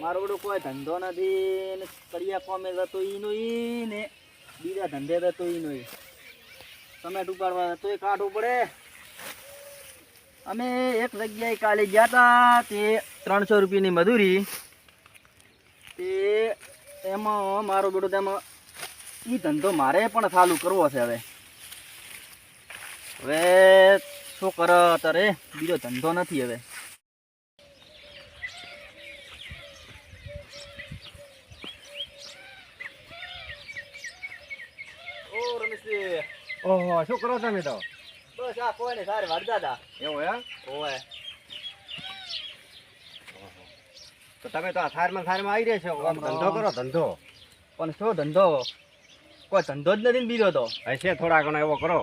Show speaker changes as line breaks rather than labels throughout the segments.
મારો બધો કોઈ ધંધો નથી ને કડિયા કોમે જતો ઈનો ઈ ને બીજા ધંધે જતો ઈનો ઈ. ટમેટ તો તોય કાઢવું પડે. અમે એક જગ્યાએ કાલે ગયા હતા તે ત્રણસો રૂપિયાની મજૂરી. તે એમાં મારો બેટો તેમાં એ ધંધો મારે પણ ચાલુ કરવો છે હવે. હવે શું કરે અત્યારે? બીજો ધંધો નથી હવે ઓ રમેશજી
ઓહો શું કરો તમે તો
બસ આ કોઈ ને સારે વાળતા હતા
એવું એમ?
ઓય
તો તમે તો આ થારમાં થારમાં આવી રહ્યા છો. આમ ધંધો કરો ધંધો.
પણ શું ધંધો? કોઈ ધંધો જ નથી બીજો તો.
હશે થોડા ઘણો એવો કરો.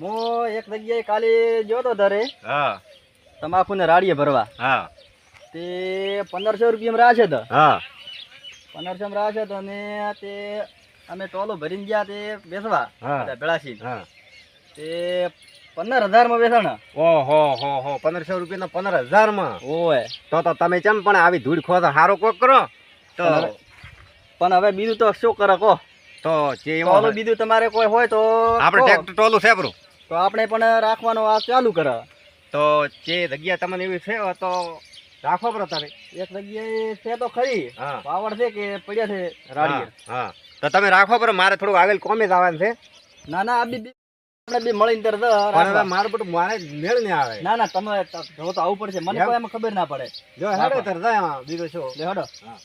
હું એક જગ્યાએ કાલે ગયો તો ધરે
હા.
તમાકુ ને રાડીએ ભરવા.
હા.
તે પંદરસો રૂપિયામાં છે તો.
હા.
પંદરસો રાહ છે તો ને તે અમે ટોલો ભરીને ગયા તે બેસવા
હા.
તે પંદર હજારમાં બેસણ
ઓહો હો હો પંદરસો રૂપિયાના પંદર હજારમાં?
ઓય.
તો તો તમે ચમ પણ આવી ધૂળ ખો તો સારો કોક કરો. તો
પણ હવે- બીજું તો શું કરે કહો?
તો જે
ટોલો બીજું તમારે કોઈ હોય તો
આપણે ટ્રેક્ટર ટોલું છે
તો આપણે પણ રાખવાનો આ ચાલુ કરે.
તો જે જગ્યા તમને એવી છે તો રાખો બરો તમે
એક જગ્યાએ છે તો ખરી. પાવડ છે કે પડ્યા છે રાડીએ?
હા. તો તમે રાખો બરો મારે થોડું આગળ કોમે જ આવવાનું છે.
ના ના આ બી બી- આપણે બી મળીને તરત
હવે મારું બધું મારે મેળ નહીં આવે.
ના ના તમે જો તો આવું પડશે. મને કોઈ એમાં ખબર ના પડે.
જો હેડો તર જાય બીજું શું?
લે હડો.
હા.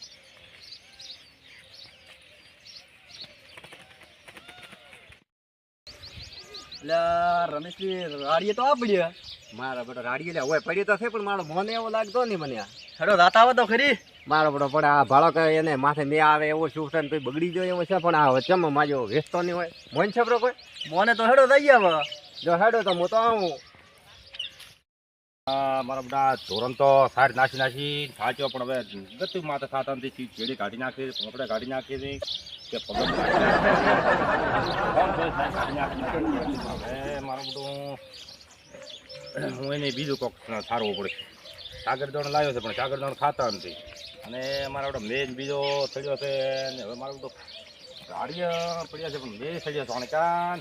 રમેશજી રાડીએ તો
મારા બેટો રાડી લે હોય પડી તો છે પણ મારો મને એવો લાગતો નહીં મને. હેડો
હડો રાત આવે તો ખરી.
મારો બધો પણ આ ભાડો કરે એને માથે મેં આવે એવો શું છે ને બગડી જાય એવો છે પણ આ વચ્ચેમાં માજો વેચતો નહીં હોય. મોન છે કોઈ?
મોને તો હેડો થઈ ગયા
જો હેડો તો હું તો આવું
મારા બધા ધોરણ તો સાર નાસી નાસી સાચો પણ હવે ગતું માથે સાતા નથી ચીજ ચેડી કાઢી નાખી પોપડે કાઢી નાખી હતી કે પગમ કાઢી નાખી. મારું બધું હું એને બીજું કોક સારવું પડશે. સાગરદોણ લાવ્યો છે પણ સાગરદોણ ખાતા નથી. અને મારા બધો મેજ બીજો સડ્યો છે ને હવે મારા બધો રાડીએ પડ્યા છે પણ મેજ સડ્યો છે અને કાન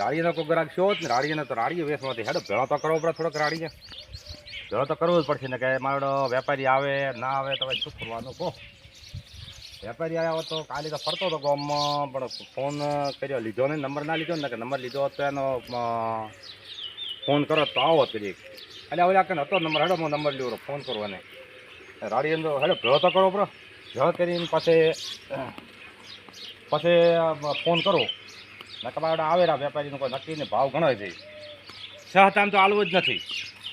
રાડીનો કોઈ ગ્રાહક છો જ ને રાડીને તો રાડીએ વેચમાંથી હેડો, ભેળો તો કરવો પડે થોડોક રાડીએ ભેળો તો કરવો જ પડશે ને કે મારો વેપારી આવે, ના આવે તો શું કરવાનું કહો વેપારી આવ્યો તો કાલે તો ફરતો હતો ગામમાં, પણ ફોન કર્યો, લીધો ને નંબર ના લીધો ને કે નંબર લીધો તો એનો ફોન કરો તો આવો તરીક. એટલે હવે કે હતો નંબર, હેડો, હું નંબર લીધો ફોન કરો એને. રાડી તો હેડો ભેળો તો કરો બરો. ભેળો કરીને પછી પછી ફોન કરો. નકબાડા આવેલા વેપારીનો કોઈ નક્કીને ભાવ ઘણો છે. સહતામ તો આલવું જ નથી.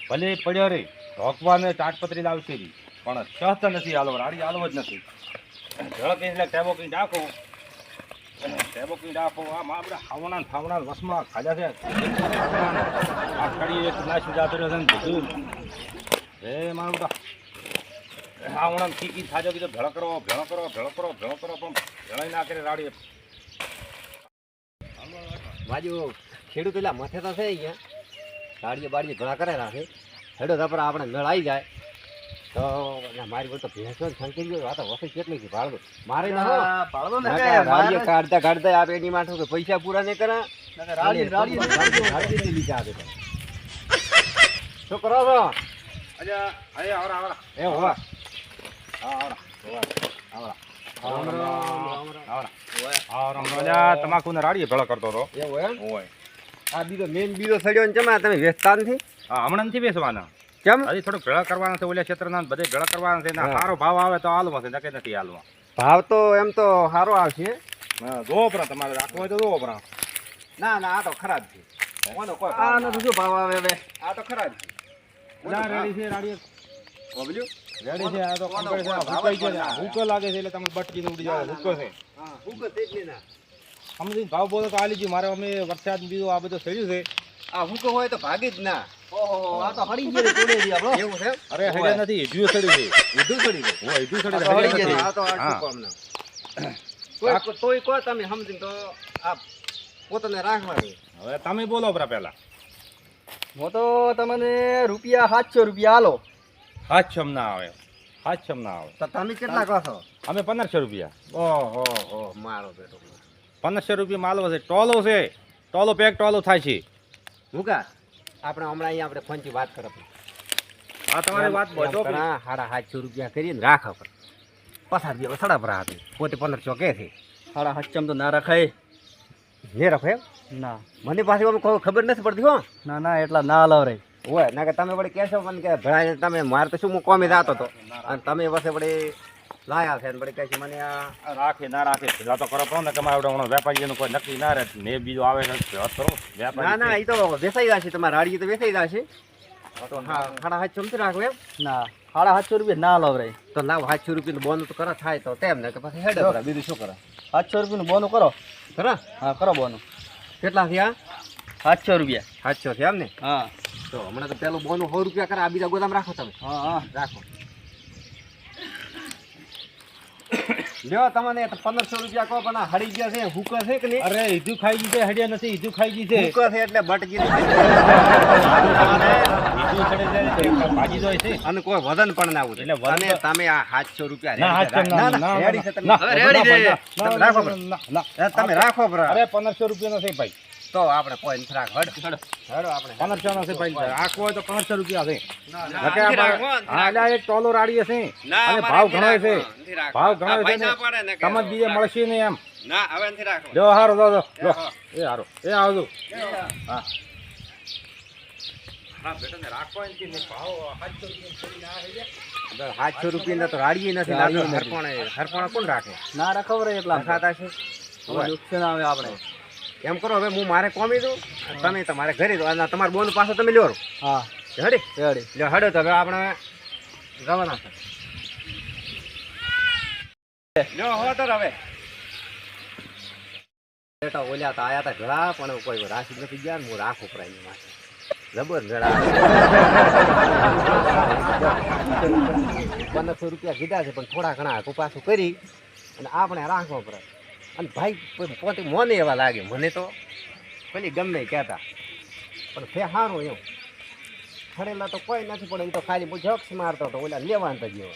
ભલે પડ્યો રે, ઢોકવાને ચાટપત્રી લાવશે રી, પણ સહત નથી આલવો રાડી આલવો જ નથી. ઝડપ એટલે ટેબો કઈ નાખો ટેબો કઈ નાખો આ માં આપણે હાવણા ને ફાવણા વસમાં ખાજા છે. આ કડી એક નાસી જાતો રહ્યો છે ને બધું. હે મારું બધા હાવણા કી કી થાજો કીધો ભેળો કરો ભેળો કરો ભેળો કરો ભેળો કરો પણ ભેળાઈ ના કરે રાડી
બાજુ ખેડૂત એટલે મથે તો છે અહીંયા. ગાડીએ બાડીએ ઘણા કરે રાખે હેડો તો આપણે મેળ આવી જાય. તો મારી બોલ તો ભેંસો સંકેત ગયો આ તો વસી કેટલી છે ભાડું મારે ના હો.
ને કે
કે રાડીએ કાઢતા કાઢતા આપે એની માટે તો પૈસા પૂરા નહીં કરે
ના કે રાડી રાડી
રાડીએ રાડીએ લીધા આપે. શું કરો છો?
અજા આવરા આવરા
એ હોવા.
અલ્યા તમાકુને રાડીએ ભેળો કરતો હતો
આ બીજો મેન બીજો સડ્યો ને ચમા તમે વેચતા નથી
હા હમણાં નથી બેસવાના
કેમ
હજી થોડું ભેળા કરવાના છે ઓલા ક્ષેત્રના બધે ભેળા કરવાના છે ને સારો ભાવ આવે તો હાલવા છે નકે નથી હાલવા
ભાવ તો એમ તો સારો આવશે
જોવો પરા તમારે રાખવો હોય તો જોવો પરા
ના ના આ તો ખરાબ છે કોઈ
આ
ના
નથી શું ભાવ આવે
આ તો ખરાબ છે
ના રેડી છે છે આ તો કમ્પ્લીટ છે
કોઈ ભાવ
હુકાઈ
જ
ગયો છે.
ના
લાગે છે એટલે તમે બટકીને ઉડી જાવ ભૂકો છે.
ભૂકો તેટલી ના.
સમજી ભાવ બોલો તો આલી ગયું મારે અમે વરસાદ બીજો આ બધું થયું છે.
આ ભૂકો હોય તો ભાગી જ ના.
ઓહો આ તો હળી ગયેલી તોડેલી આપણો.
એવું છે?
અરે હડે નથી ઈડ્યું સડ્યું છે.
ઊંધું ચડી ગયું.
હોય ઈડ્યું
આ તો હળી
હડે
આ તો આ
હા.
શું કોઈ તોય તમે સમજીને તો આ પોતાને દે
હવે તમે બોલો પરા પહેલા.
હું તો તમને રૂપિયા સાતસો રૂપિયા આલો.
હાથ છમ ના આવે. હાચમ ના આવે.
તો તમે કેટલા કહો છો?
અમે પંદરસો રૂપિયા.
ઓહો હો મારો બેટો.
પંદરસો રૂપિયા માલવો છે ટોલો છે. ટોલો પેક ટોલો થાય છે.
મુકા આપણે હમણાં અહીંયા આપણે ફોનથી વાત કરો
હા તમારી વાત બધો
સાડા સાતસો રૂપિયા કરીને રાખો પણ. પસાર દિવસ સડા પર આપે પોતે પંદરસો કે છે.
સાડા તો ના રખાય.
ને રાખો
ના.
મને પાછી ખબર નથી પડતી હો.
ના ના એટલા ના લવરે
હોય ના કે તમે વળી કહેશો મને કે ભાઈ તમે મારે તો શું હું કોમી જતો હતો અને તમે પછી વળી લાયા છે ને વળી કહે છે મને આ
રાખે ના રાખે પેલા તો કરો પણ ને કે મારે હમણાં વેપારીનું કોઈ નક્કી ના રહે. ને બીજો આવે છે વાત કરો
ના ના એ તો વેસાઈ જશે તમારે રાડી તો વેસાઈ જશે. તો હા સાડા સાતસો નથી રાખો એમ.
ના સાડા સાતસો રૂપિયા ના લવરે
તો લાવ સાતસો રૂપિયાનું બોનું તો કરો થાય તો તેમ ને કે પછી હેડ બીજું શું કરો?
સાતસો રૂપિયાનું બોનું કરો?
ખરા
હા કરો બોનું
કેટલા થયા?
સાતસો રૂપિયા.
સાતસો છે એમ ને?
હા.
તો હમણાં તો પેલું બોનું સો રૂપિયા કરે આ બીજા ગોદામ રાખો તમે.
હા હા.
રાખો. લ્યો તમને પંદરસો રૂપિયા કહો પણ આ હળી ગયા છે હુક છે કે નહીં?
અરે ઈજુ ખાઈ ગઈ છે હડિયા નથી ઈજુ ખાઈ ગઈ છે.
હુક છે એટલે બટકી
ભાજી છે
અને કોઈ વજન પણ ના ઉતરે.
એટલે
અને તમે આ સાતસો રૂપિયા
ના
તમે. રાખો તમે
અરે પંદરસો રૂપિયા નથી ભાઈ.
તો આપણે કોઈ રાખો હડ. હડો. આપણે.
પંદરસો છે ભાઈ. આખો હોય તો પંદરસો રૂપિયા છે.
ના,
હા, એક ટોલો રાડીએ છે. અને ભાવ ઘણો છે. ભાવ ઘણો છે ને
ના ને
તમને બીજે મળશે નહીં એમ.
ના હવે નથી રાખો.
જો હારો જો જો જો. એ હારો. એ આવજો. હા.
સાતસો રૂપિયા તો રાડીએ નથી
રાડીએ
લાગતો
નથી.
હરપણે હરપણે કોણ રાખે?
ના રખવરે એટલા
ખાતા છે
નુકસાન આવે આપણે.
એમ કરો હવે હું મારે કોમી દઉં તમે તમારે ઘરે દો. અને તમારા બોન પાસે તમે લ્યો
હા.
હડી.
હડી
લ્યો હડો તો હવે આપણે જવાના લ્યો હો તો હવે. બેટા ઓલ્યા તો આયા તા ઘણા પણ કોઈ રાખી નથી ગયા હું રાખ ઉપરાયની માથે જબર ઘણા પંદરસો રૂપિયા કીધા છે પણ થોડા ઘણા પાછું કરી અને આપણે રાખવા પડે. અને ભાઈ પોતે મને એવા લાગે મને તો પેલી ગમે કહેતા. પણ સારું એવું ખરેલા તો કોઈ નથી પણ એમ તો ખાલી જક્ષ મારતો હતો ઓલા લેવા તો ગયો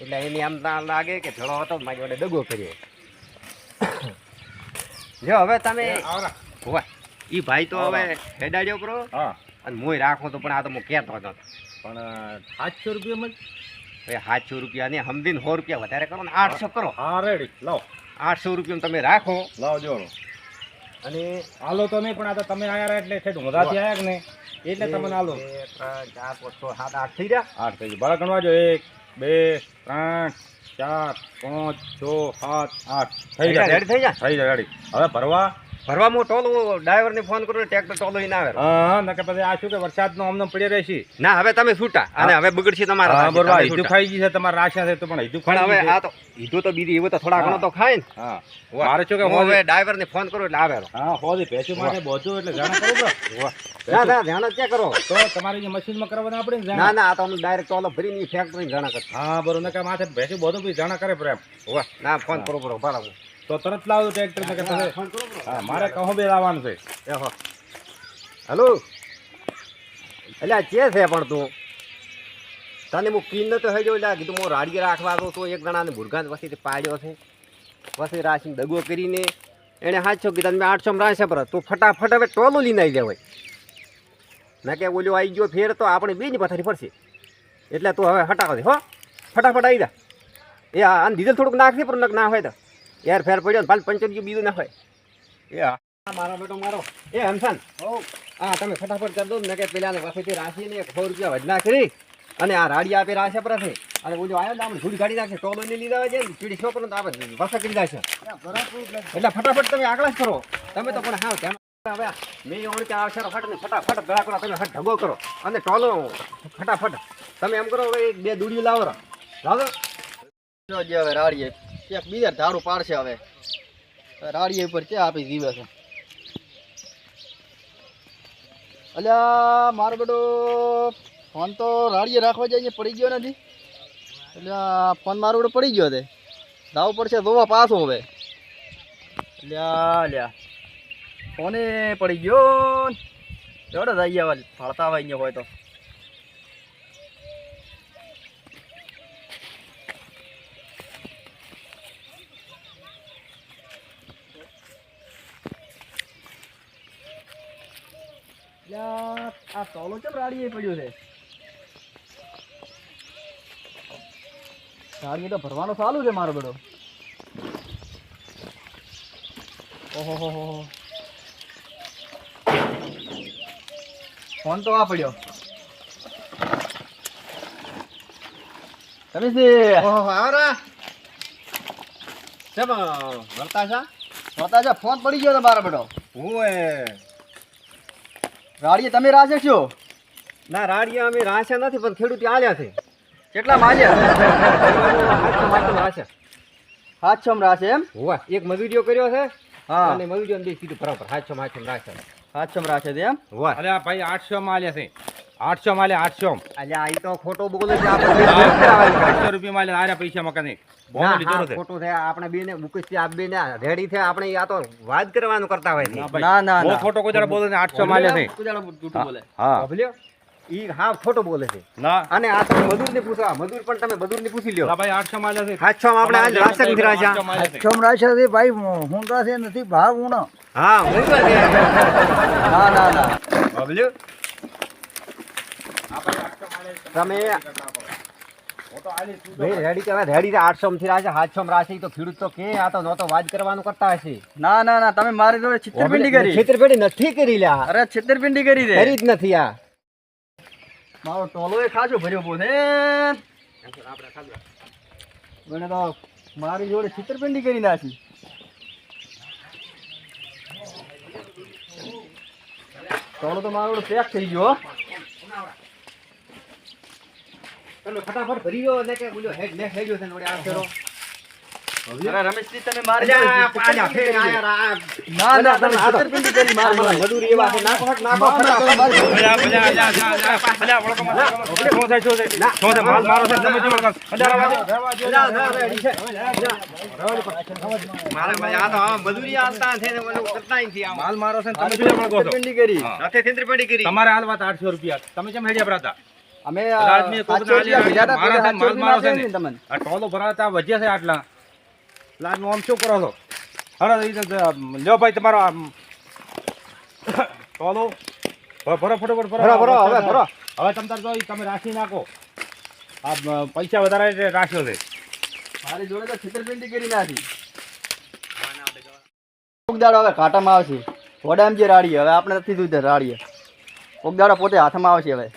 એટલે એને આમ ના લાગે કે ધડો હતો મારી જોડે દગો કર્યો. જો હવે તમે હોવા. ઈ ભાઈ તો હવે હેડાડ્યો કરો
હા.
અને મોય રાખો તો પણ આ તો હું કહેતો હતો.
પણ સાતસો રૂપિયામાં જ?
હવે સાતસો રૂપિયા ને સમજીને સો રૂપિયા વધારે કરો ને આઠસો કરો.
હા રેડી. લાવો.
આઠસો રૂપિયા તમે રાખો.
લાવો જોડો.
અને
હાલો તો નહીં પણ આ તો તમે આવ્યા રહ્યા એટલે ઠેઠ મધાથી આવ્યા કે નહીં? એટલે તમને હાલો.
ત્રણ ચાર પાંચ છ સાત આઠ થઈ ગયા?
આઠ થઈ ગયા. ભાડા ગણવા જો. એક બે ત્રણ ચાર પાંચ છ સાત આઠ. થઈ જાય
રેડી થઈ જાય
થઈ જાય ગાડી હવે ભરવા.
ભરવા ટોલ ડ્રાઈવરને ફોન કરું ટ્રેક્ટર ટોલો ઈ ના આવે.
હા નકે પછી આ શું કે વરસાદનો અમને પડી રહેશે.
ના હવે તમે છૂટા. અને હવે બગડશે તમારા
હા બરોબર
તમે
ખાઈ ગઈ છે તમારે રાશિયા છે તો પણ હીધું ખાઈ
હવે આ તો ઈધું તો બીજી એવું તો થોડા ઘણો તો ખાય ને.
હા. મારે શું કે
હું હવે ડ્રાઈવરને ફોન કરું એટલે આવે.
હા હોદી ભેંસું માટે બોધું એટલે જાણ કરો
ના ના ધ્યાન ક્યાં કરો?
તો તમારી જે મશીનમાં કરવાના આપણે ને
ના આ તો અમે ડાયરેક્ટ ટોલો ભરીને ફેક્ટરી જાણા કરે
હા બરોબર નકે માથે ભેસું બોધું જાણ કરે પ્રેમ
વાહ. ના ફોન કરો કરો બરાબર
તો તરત લાવજો ટ્રેક્ટર ને કે તમે. હા મારે કહો બે લાવવાનું છે.
એ હો. હેલો? એટલે આ ચે છે પણ તું? તને હું કિન નતો હજો એટલે કીધું હું રાડીએ રાખવા તો એક જણાને ભૂરગાંત પછી પાડ્યો છે. પછી રાખીને દગો કરીને. એણે સાતસો કીધા મેં આઠસો રાશે પર તું ફટાફટ હવે ટોલું લઈને આવી લેવાય ના કે ઓલ્યો આવી ગયો ફેર તો આપણે બેની પથારી પડશે. એટલે તું હવે હટાવો હો. ફટાફટ આવી જા. એ આ આને ડીઝલ થોડુંક નાખશે પણ નક ના હોય તો. યાર ફેર પડ્યો ને પાલ પંચર ગયું બીજું ના હોય. એ હા. મારો બેટો મારો. એ હમસાન હા. તમે ફટાફટ કરી દો ને કે પેલા વસેથી રાખીને એક સો રૂપિયા વધના કરી અને આ રાડી આપે રાશે પરથી છે હું જો આવ્યો આમ ધૂળ કાઢી નાખે તો ને લીધા હોય છે ને ચીડી છોકરો તો આપણે વસા કરી છે. એટલે ફટાફટ તમે આગળ જ કરો. તમે તો પણ હા તેમ હવે મેં એવું કે આવશે ફટ ફટાફટ ગળા કરો તમે હટ ઢગો કરો. અને ટોલો ફટાફટ. તમે એમ કરો હવે એક બે દૂડીઓ લાવો. લાવો.
જો હવે રાડીએ એક બીજા ધારું પાડશે હવે. રાડીએ ઉપર ચે આપી જીવે છે? અલ્યા, મારો બેટો ફોન તો રાડીએ રાખવા જઈને પડી ગયો નથી. એટલે ફોન મારો બેટો પડી ગયો તે દાવ પડશે, જોવા પાછો હવે. લ્યા લ્યા ફોને પડી ગયો જોડે જઈએ હવે ફાળતા હોય અહીંયા હોય તો. આ તોલો ચમ રાડીએ પડ્યો છે? રાડીએ તો ભરવાનો ચાલુ છે મારો બધો ઓહો હો હો હો. ફોન તો આ પડ્યો. રમેશજી
ઓહો આવરા કેમ છે
ફોન પડી ગયો તમારો બેટો
ઓએ
રાડીએ તમે રાશે છો?
ના રાડીએ અમે રાશ્યા નથી પણ ખેડૂત આલ્યા છે.
કેટલા માલ્યા?
હાથસો માથસો રાશ્યા
હાથ છમ રાશે એમ?
હોવા એક મજૂરીઓ કર્યો છે
હા.
અને મજૂરીઓ બે કીધું બરાબર હાથસો માથસો રાશ્યા
હાથ છમ રાશે એમ?
હોવા.
અરે ભાઈ આઠસો માં આલ્યા છે. આઠસો માલે આઠસો.
અલ્યા આ તો ખોટો બોલે છે.
આઠસો રૂપિયા માલે આર્યા પૈસા મકાને
ના, ખોટું છે. આપણે બેને મુકેશ આ બેને રેડી છે આપણે આ તો વાત કરવાનું કરતા હોય છે.
ના
ના ના
ખોટો કોઈ દાડો બોલે નહીં, આઠસો માં આલ્યા છે
કુદાડો જૂઠું બોલે.
હા.
ભલ્યો ઈ હા ખોટો બોલે છે.
ના.
અને આ તમે મજૂરને પૂછો મજૂર પણ તમે મજૂરને પૂછી લ્યો.
ભાઈ આઠસો માલે છે.
માં આપણે આજ રાશનથી રાજા
આઠસો માં આલ્યા છે.
ભાઈ હુંડા છે નથી ભાવ ઉણો
હા હું તો છે.
ના ના ના.
સાંભળ્યું? તમે ભાઈ રેડી કહેવાય રેડી છે આઠસો થી રાશે સાતસો માં રાશે તો ખેડૂત તો કે આ તો નહોતો વાત કરવાનું કરતા હશે.
ના ના ના તમે મારી જોડે છેતરપિંડી કરી.
છેતરપિંડી નથી કરી લ્યા.
અરે છેતરપિંડી કરી દે.
કરી જ નથી આ.
મારો ટોલો એ ખાજો ભર્યો બોલે મને તો મારી જોડે છેતરપિંડી કરી નાખી. ટોલો તો મારો પેક થઈ ગયો હો.
તમે ફટાફટ ભરી ગયો ને કે બોલ્યો હેડ ને હેડ્યો છે નોડે આ ફેરો
અરે રમેશજી તમે મારી ના ના તમે છેતરપિંડી કરી મારી.
એવા છે નાખો નાખો
વળકો માં? માલ મારો છે, તમે કરો?
રેડી છે. મારા ભાઈ આ તો આ છે ને કરતા નથી.
માલ મારો છે તમે છો?
કરી
કરી.
તમારે હાલ વાત આઠસો રૂપિયા તમે કેમ હેડ્યા ભરાતા
અમે.
આ ટોલો ભરાતા વધ્યા છે આટલા. લાલનું આમ શું કરો છો? તો લ્યો ભાઈ તમારો આમ. ટોલો. ભરો ફટોફટ ભરો.
ભરો, હવે ભરો.
હવે તમ તાર જો તમે રાખી નાખો. આ પૈસા વધારે રાખ્યો છે.
મારી જોડે તો છેતરપિંડી કરી નાખી. કોક દાડો હવે કાંટામાં આવશે. વડામ જે રાડીએ. હવે આપણે નથી જોઈતા રાડીએ. કોક દાડો પોતે હાથમાં આવશે હવે.